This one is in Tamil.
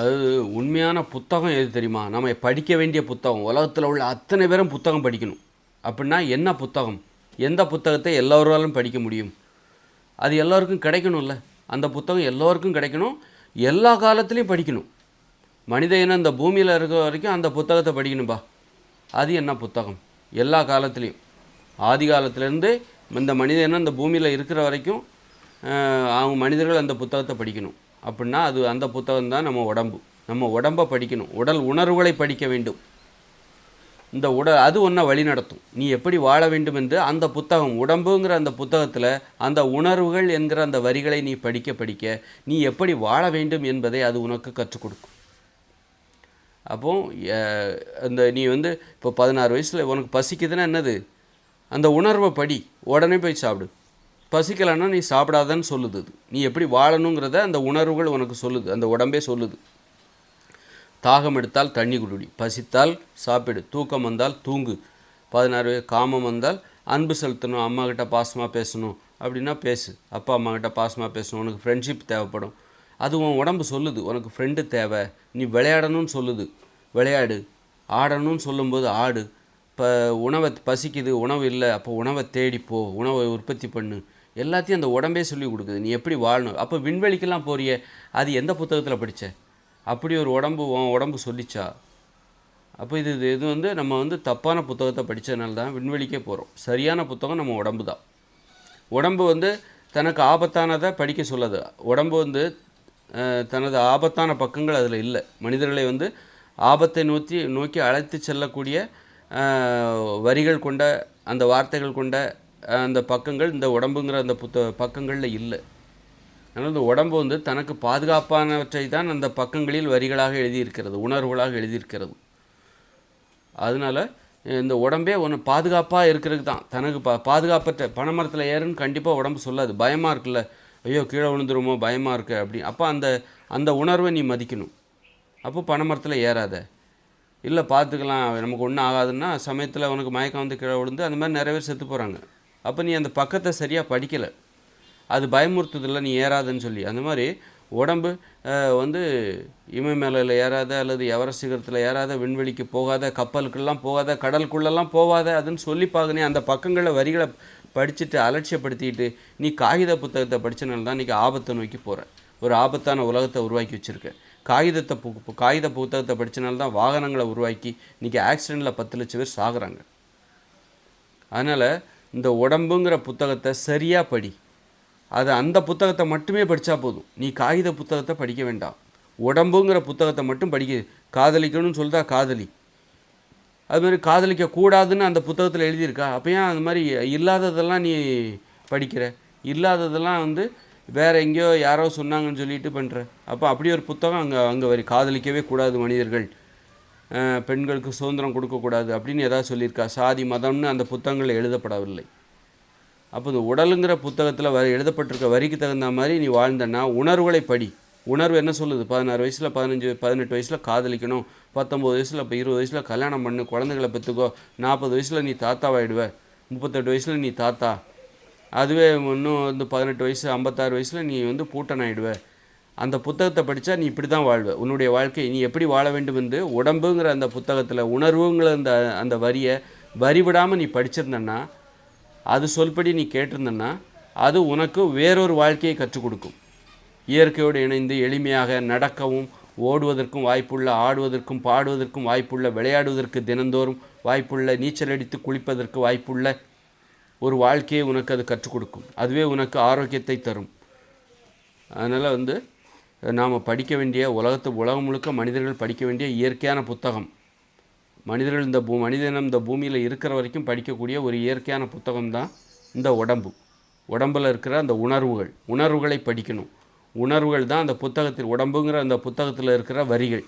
அது உண்மையான புத்தகம் எது தெரியுமா? நம்ம படிக்க வேண்டிய புத்தகம். உலகத்தில் உள்ள அத்தனை பேரும் புத்தகம் படிக்கணும். அப்படின்னா என்ன புத்தகம்? எந்த புத்தகத்தை எல்லோராலும் படிக்க முடியும்? அது எல்லோருக்கும் கிடைக்கணும்ல. அந்த புத்தகம் எல்லோருக்கும் கிடைக்கணும். எல்லா காலத்துலேயும் படிக்கணும். மனித இனம் இந்த பூமியில் இருக்கிற வரைக்கும் அந்த புத்தகத்தை படிக்கணும்பா. அது என்ன புத்தகம்? எல்லா காலத்துலேயும். ஆதி காலத்துலேருந்து இந்த மனித இனம் இந்த பூமியில் இருக்கிற வரைக்கும் அவங்க மனிதர்கள் அந்த புத்தகத்தை படிக்கணும். அப்படின்னா அது அந்த புத்தகம் தான் நம்ம உடம்பு. நம்ம உடம்பை படிக்கணும். உடல் உணர்வுகளை படிக்க வேண்டும். இந்த உடல் அது ஒன்றை வழி நடத்தும் நீ எப்படி வாழ வேண்டும் என்று அந்த புத்தகம் உடம்புங்கிற அந்த புத்தகத்தில் அந்த உணர்வுகள் என்கிற அந்த வரிகளை நீ படிக்க படிக்க நீ எப்படி வாழ வேண்டும் என்பதை அது உனக்கு கற்றுக் கொடுக்கும். அப்போ அந்த நீ வந்து இப்போ பதினாறு வயசில் உனக்கு பசிக்குதுன்னா என்னது? அந்த உணர்வை படி. உடனே போய் சாப்பிடு. பசிக்கலைன்னா நீ சாப்பிடாதன்னு சொல்லுது. அது நீ எப்படி வாழணுங்கிறத அந்த உணர்வுகள் உனக்கு சொல்லுது. அந்த உடம்பே சொல்லுது. தாகம் எடுத்தால் தண்ணி குடி பசித்தால் சாப்பிடு. தூக்கம் வந்தால் தூங்கு. பதினாறு காமம் வந்தால் அன்பு செலுத்தணும். அம்மாக்கிட்ட பாசமாக பேசணும். அப்படின்னா பேசு. அப்பா அம்மாக்கிட்ட பாசமாக பேசணும். உனக்கு ஃப்ரெண்ட்ஷிப் தேவைப்படும். அது உன் உடம்பு சொல்லுது. உனக்கு ஃப்ரெண்டு தேவை. நீ விளையாடணும்னு சொல்லுது. விளையாடு. ஆடணும்னு சொல்லும்போது ஆடு. இப்போ உணவை பசிக்குது. உணவு இல்லை. அப்போ உணவை தேடிப்போ உணவை உற்பத்தி பண்ணு. எல்லாத்தையும் அந்த உடம்பே சொல்லி கொடுக்குது. நீ எப்படி வாழணும்? அப்போ விண்வெளிக்கெல்லாம் போறிய. அது எந்த புத்தகத்தில் படித்த அப்படி ஒரு உடம்பு உன் உடம்பு சொல்லிச்சா? அப்போ இது இது இது வந்து நம்ம வந்து தப்பான புத்தகத்தை படித்ததுனால தான் விண்வெளிக்கே போகிறோம் சரியான புத்தகம் நம்ம உடம்பு தான். உடம்பு வந்து தனக்கு ஆபத்தானதை படிக்க சொல்லாது. உடம்பு வந்து தனது ஆபத்தான பக்கங்கள் அதில் இல்லை. மனிதர்களை வந்து ஆபத்தை நோக்கி நோக்கி அழைத்து செல்லக்கூடிய வரிகள் கொண்ட அந்த வார்த்தைகள் கொண்ட அந்த பக்கங்கள் இந்த உடம்புங்கிற அந்த புத்த பக்கங்களில் இல்லை. அதனால் இந்த உடம்பு வந்து தனக்கு பாதுகாப்பானவற்றை தான் அந்த பக்கங்களில் வரிகளாக எழுதியிருக்கிறது உணர்வுகளாக எழுதியிருக்கிறது. அதனால இந்த உடம்பே ஒன்று பாதுகாப்பாக இருக்கிறதுக்கு தான். தனக்கு பா பாதுகாப்பற்ற பனைமரத்தில் ஏறுன்னு கண்டிப்பாக உடம்பு சொல்லாது. பயமாக இருக்குல்ல. ஐயோ கீழே விழுந்துருமோ பயமாக இருக்கு அப்படி. அப்போ அந்த அந்த உணர்வை நீ மதிக்கணும். அப்போ பனைமரத்தில் ஏறாத. இல்லை பார்த்துக்கலாம். நமக்கு ஒன்றும் ஆகாதுன்னா சமயத்தில் உனக்கு மயக்கம் வந்து கீழே விழுந்து அந்த மாதிரி நிறைய பேர் செத்து போகிறாங்க அப்போ நீ அந்த பக்கத்தை சரியாக படிக்கலை. அது பயமுறுத்துதில்ல நீ ஏறாதன்னு சொல்லி. அந்த மாதிரி உடம்பு வந்து இமயமலையில் ஏறாத அல்லது எவரெஸ்ட் சிகரத்தில் ஏறாத விண்வெளிக்கு போகாத கப்பலுக்கெல்லாம் போகாத கடலுக்குள்ளெல்லாம் போகாத அதுன்னு சொல்லி பார்க்கணே அந்த பக்கங்களில் வரிகளை படிச்சுட்டு அலட்சியப்படுத்திட்டு நீ காகித புத்தகத்தை படித்தனால தான் இன்றைக்கி ஆபத்தை நோக்கி போகிற ஒரு ஆபத்தான உலகத்தை உருவாக்கி வச்சுருக்க. காகிதத்தை பு காகித புத்தகத்தை படித்தனால தான் வாகனங்களை உருவாக்கி இன்றைக்கி ஆக்சிடெண்ட்டில் பத்து லட்சம் பேர் சாகுறாங்க. அதனால் இந்த உடம்புங்கிற புத்தகத்தை சரியாக படி. அது அந்த புத்தகத்தை மட்டுமே படித்தா போதும். நீ காகித புத்தகத்தை படிக்க வேண்டாம். உடம்புங்கிற புத்தகத்தை மட்டும் படிக்க காதலிக்கணும்னு சொல்லிட்டா காதலி. அது மாதிரி காதலிக்க கூடாதுன்னு அந்த புத்தகத்தில் எழுதியிருக்கா. அப்போ ஏன் அது மாதிரி இல்லாததெல்லாம் நீ படிக்கிற? இல்லாததெல்லாம் வந்து வேறு எங்கேயோ யாரோ சொன்னாங்கன்னு சொல்லிட்டு பண்ணுற அப்போ அப்படி ஒரு புத்தகம் அங்கே அங்கே வரி. காதலிக்கவே கூடாது மனிதர்கள். பெண்களுக்கு சுதந்திரம் கொடுக்கக்கூடாது அப்படின்னு ஏதாவது சொல்லியிருக்கா? சாதி மதம்னு அந்த புத்தகங்களில் எழுதப்படவில்லை. அப்போ இந்த உடலுங்கிற புத்தகத்தில் வ எழுதப்பட்டிருக்க வரிக்கு தகுந்த மாதிரி நீ வாழ்ந்தன்னா உணர்வுகளை படி. உணர்வு என்ன சொல்லுது? பதினாறு வயசில் பதினஞ்சு பதினெட்டு வயசில் காதலிக்கணும். பத்தொம்போது வயசில் இப்போ இருபது வயசில் கல்யாணம் பண்ணு. குழந்தைகளை பெற்றுக்கோ நாற்பது வயசில் நீ தாத்தாவாயிடுவ. முப்பத்தெட்டு வயசில் நீ தாத்தா. அதுவே இன்னும் வந்து பதினெட்டு வயசு ஐம்பத்தாறு வயசில் நீ வந்து பூட்டன் ஆகிடுவேன் அந்த புத்தகத்தை படித்தா நீ இப்படி தான் வாழ்வ. உன்னுடைய வாழ்க்கை நீ எப்படி வாழ வேண்டும் என்று உடம்புங்கிற அந்த புத்தகத்தில் உணர்வுங்கிற அந்த அந்த வரியை வரி விடாமல் நீ படிச்சிருந்தன்னா அது சொல்படி நீ கேட்டிருந்தன்னா அது உனக்கு வேறொரு வாழ்க்கையை கற்றுக் கொடுக்கும். இயற்கையோடு இணைந்து எளிமையாக நடக்கவும் ஓடுவதற்கும் வாய்ப்புள்ள ஆடுவதற்கும் பாடுவதற்கும் வாய்ப்புள்ள விளையாடுவதற்கு தினந்தோறும் வாய்ப்புள்ள நீச்சல் அடித்து குளிப்பதற்கு வாய்ப்புள்ள ஒரு வாழ்க்கையை உனக்கு அது கற்றுக் கொடுக்கும். அதுவே உனக்கு ஆரோக்கியத்தை தரும். அதனால் வந்து நாம் படிக்க வேண்டிய உலகத்து உலகம் முழுக்க மனிதர்கள் படிக்க வேண்டிய இயற்கையான புத்தகம். மனிதர்கள் இந்த பூ மனிதனம் இந்த பூமியில் இருக்கிற வரைக்கும் படிக்கக்கூடிய ஒரு இயற்கையான புத்தகம் தான் இந்த உடம்பு. உடம்பில் இருக்கிற அந்த உணர்வுகள். உணர்வுகளை படிக்கணும். உணர்வுகள் தான் அந்த புத்தகத்தில் உடம்புங்கிற அந்த புத்தகத்தில் இருக்கிற வரிகள்.